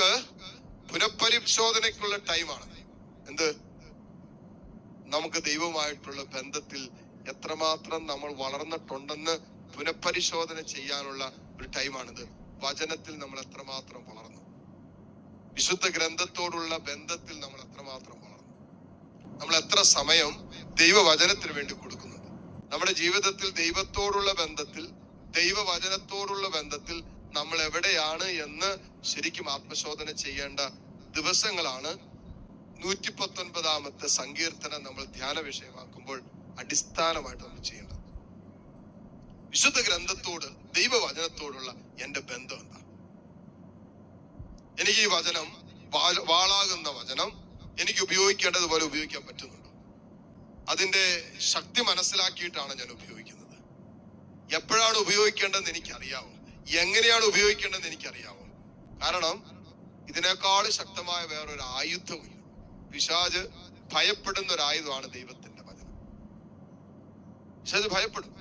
നമുക്ക് പുനഃപരിശോധനയ്ക്കുള്ള ടൈമാണ്. എന്ത്? നമുക്ക് ദൈവമായിട്ടുള്ള ബന്ധത്തിൽ എത്രമാത്രം നമ്മൾ വളർന്നിട്ടുണ്ടെന്ന് പുനഃപരിശോധന ചെയ്യാനുള്ള ഒരു ടൈമാണിത്. വചനത്തിൽ നമ്മൾ എത്രമാത്രം വളർന്നു. വിശുദ്ധ ഗ്രന്ഥത്തോടുള്ള ബന്ധത്തിൽ നമ്മൾ എത്രമാത്രം വളർന്നു. നമ്മൾ എത്ര സമയം ദൈവവചനത്തിന് വേണ്ടി കൊടുക്കുന്നുണ്ട് നമ്മുടെ ജീവിതത്തിൽ ദൈവത്തോടുള്ള ബന്ധത്തിൽ ദൈവവചനത്തോടുള്ള ബന്ധത്തിൽ നമ്മൾ എവിടെയാണ് എന്ന് ശരിക്കും ആത്മശോധന ചെയ്യേണ്ട ദിവസങ്ങളാണ്. നൂറ്റി പത്തൊൻപതാമത്തെ സങ്കീർത്തനം നമ്മൾ ധ്യാന വിഷയമാക്കുമ്പോൾ അടിസ്ഥാനമായിട്ട് നമ്മൾ ചെയ്യേണ്ടത്. വിശുദ്ധ ഗ്രന്ഥത്തോട് ദൈവവചനത്തോടുള്ള എന്റെ ബന്ധം എന്താ എനിക്ക് ഈ വചനം വാളാകുന്ന വചനം എനിക്ക് ഉപയോഗിക്കേണ്ടതുപോലെ ഉപയോഗിക്കാൻ പറ്റുന്നുണ്ടോ? അതിന്റെ ശക്തി മനസ്സിലാക്കിയിട്ടാണ് ഞാൻ ഉപയോഗിക്കുന്നത്. എപ്പോഴാണ് ഉപയോഗിക്കേണ്ടതെന്ന് എനിക്കറിയാവോ? എങ്ങനെയാണ് ഉപയോഗിക്കേണ്ടതെന്ന് എനിക്കറിയാവോ? കാരണം ഇതിനേക്കാൾ ശക്തമായ വേറൊരു ആയുധമില്ല പിശാജ് ഭയപ്പെടുന്ന ഒരു ആയുധമാണ് ദൈവത്തിന്റെ വചനം. പിശാജ് ഭയപ്പെടും.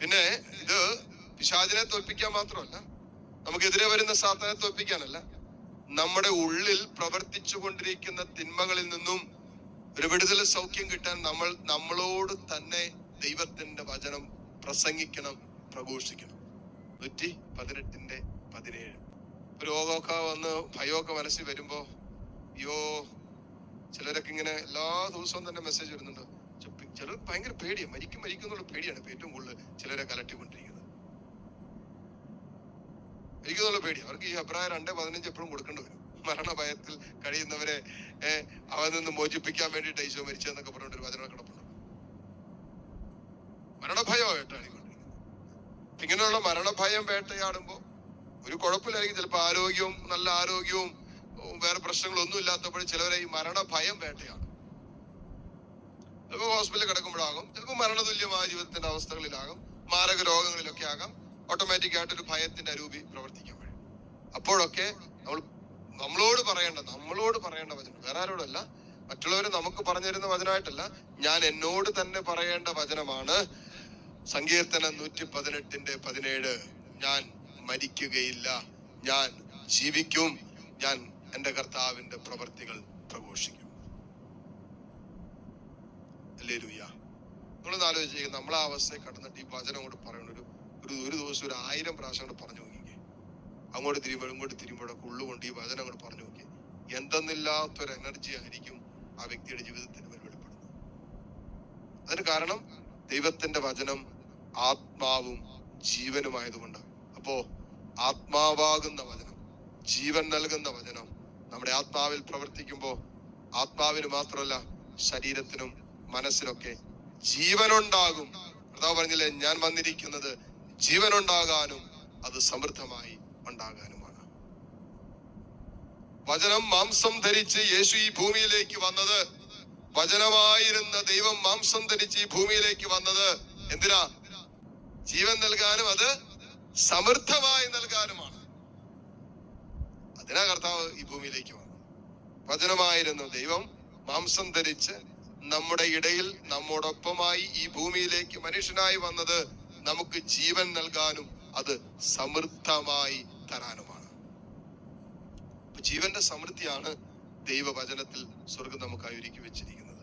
പിന്നെ ഇത് പിശാജിനെ തോൽപ്പിക്കാൻ മാത്രമല്ല നമുക്കെതിരെ വരുന്ന സാത്താനെ തോൽപ്പിക്കാനല്ല നമ്മുടെ ഉള്ളിൽ പ്രവർത്തിച്ചു കൊണ്ടിരിക്കുന്ന തിന്മകളിൽ നിന്നും ഒരു വിടുതൽ സൗഖ്യം കിട്ടാൻ നമ്മൾ നമ്മളോട് തന്നെ ദൈവത്തിന്റെ വചനം പ്രസംഗിക്കണം പ്രഘോഷിക്കണം. നൂറ്റി പതിനെട്ടിന്റെ പതിനേഴ്. രോഗമൊക്കെ വന്ന് ഭയമൊക്കെ മനസ്സിൽ വരുമ്പോ അയ്യോ ചിലരൊക്കെ ഇങ്ങനെ എല്ലാ ദിവസവും തന്നെ മെസ്സേജ് വരുന്നുണ്ട്. ചിലർ ഭയങ്കര പേടിയാണ് മരിക്കും മരിക്കും എന്നുള്ള പേടിയാണ് ഇപ്പൊ ഏറ്റവും കൂടുതൽ ചിലരെ കലട്ടിക്കൊണ്ടിരിക്കുന്നത്. മരിക്കുന്നുള്ള പേടി അവർക്ക് ഈ അഭിപ്രായം രണ്ടേ പതിനഞ്ച് എപ്പോഴും കൊടുക്കേണ്ടി വരും. മരണഭയത്തിൽ കഴിയുന്നവരെ അവൻ നിന്ന് മോചിപ്പിക്കാൻ വേണ്ടിയിട്ട് ഈശോ മരിച്ചതെന്നൊക്കെ പറഞ്ഞിട്ട് ഒരു വചനം കിടപ്പുണ്ട്. മരണഭയമായിട്ടാണ് ഇങ്ങനെയുള്ള മരണഭയം വേട്ടയാടുമ്പോ ഒരു കുഴപ്പമില്ലായിരിക്കും. ചിലപ്പോൾ ആരോഗ്യവും നല്ല ആരോഗ്യവും വേറെ പ്രശ്നങ്ങളൊന്നും ഇല്ലാത്തപ്പോഴും ചിലവരെ ഈ മരണഭയം വേട്ടയാണ് ചിലപ്പോൾ ഹോസ്പിറ്റലിൽ കിടക്കുമ്പോഴാകും ചിലപ്പോൾ മരണതുല്യമായ ജീവിതത്തിന്റെ അവസ്ഥകളിലാകും മാരക രോഗങ്ങളിലൊക്കെ ആകാം ഓട്ടോമാറ്റിക് ആയിട്ട് ഒരു ഭയത്തിന്റെ അരൂപി പ്രവർത്തിക്കാൻ കഴിയും അപ്പോഴൊക്കെ നമ്മൾ നമ്മളോട് പറയേണ്ട നമ്മളോട് പറയേണ്ട വചനം വേറെ ആരോടല്ല മറ്റുള്ളവർ നമുക്ക് പറഞ്ഞു തരുന്ന വചനമായിട്ടല്ല ഞാൻ എന്നോട് തന്നെ പറയേണ്ട വചനമാണ് സങ്കീർത്തനം നൂറ്റി പതിനെട്ടിന്റെ പതിനേഴ്. ഞാൻ മരിക്കുകയില്ല. ഞാൻ ജീവിക്കും. ഞാൻ എന്റെ കർത്താവിന്റെ പ്രവർത്തികൾ പ്രഘോഷിക്കും. നമ്മളൊന്ന് ആലോചിച്ച് നമ്മളെ ആ അവസ്ഥ കടന്നിട്ട് ഈ വചനം കൊണ്ട് പറയണ ഒരു ഒരു ഒരു ദിവസം ഒരു ആയിരം പ്രാവശ്യം കൊണ്ട് പറഞ്ഞു നോക്കിക്കേ അങ്ങോട്ട് തിരിയുമ്പോൾ ഇങ്ങോട്ട് തിരിയുമ്പോഴൊക്കെ ഉള്ളുകൊണ്ട് ഈ വചനം അങ്ങോട്ട് പറഞ്ഞു നോക്കി. എന്തെന്നില്ലാത്തൊരു എനർജി ആയിരിക്കും ആ വ്യക്തിയുടെ ജീവിതത്തിന് മേൽ വെളിപ്പെടുന്നത്. അതിന് കാരണം ദൈവത്തിന്റെ വചനം ആത്മാവും ജീവനുമായതുകൊണ്ട്. അപ്പോ ആത്മാവാകുന്ന വചനം ജീവൻ നൽകുന്ന വചനം നമ്മുടെ ആത്മാവിൽ പ്രവർത്തിക്കുമ്പോൾ ആത്മാവിന് മാത്രമല്ല ശരീരത്തിനും മനസ്സിനൊക്കെ ജീവനുണ്ടാകും. കർത്താവ് പറഞ്ഞില്ലേ ഞാൻ വന്നിരിക്കുന്നത് ജീവനുണ്ടാകാനും അത് സമൃദ്ധമായി ഉണ്ടാകാനുമാണ്. വചനം മാംസം ധരിച്ച് യേശു ഈ ഭൂമിയിലേക്ക് വന്നത്. വചനമായിരുന്ന ദൈവം മാംസം ധരിച്ച് ഈ ഭൂമിയിലേക്ക് വന്നത്. എന്തിനാ? ജീവൻ നൽകാനും അത് സമൃദ്ധമായി നൽകാനുമാണ്. അതിനാ കർത്താവ് ഈ ഭൂമിയിലേക്ക് വന്നു. വചനമായിരുന്നു ദൈവം മാംസം ധരിച്ച് നമ്മുടെ ഇടയിൽ നമ്മോടൊപ്പമായി ഈ ഭൂമിയിലേക്ക് മനുഷ്യനായി വന്നത് നമുക്ക് ജീവൻ നൽകാനും അത് സമൃദ്ധമായി തരാനുമാണ്. ജീവന്റെ സമൃദ്ധിയാണ് ദൈവവചനത്തിൽ സ്വർഗം നമുക്കായി ഒരുക്കി വെച്ചിരിക്കുന്നത്.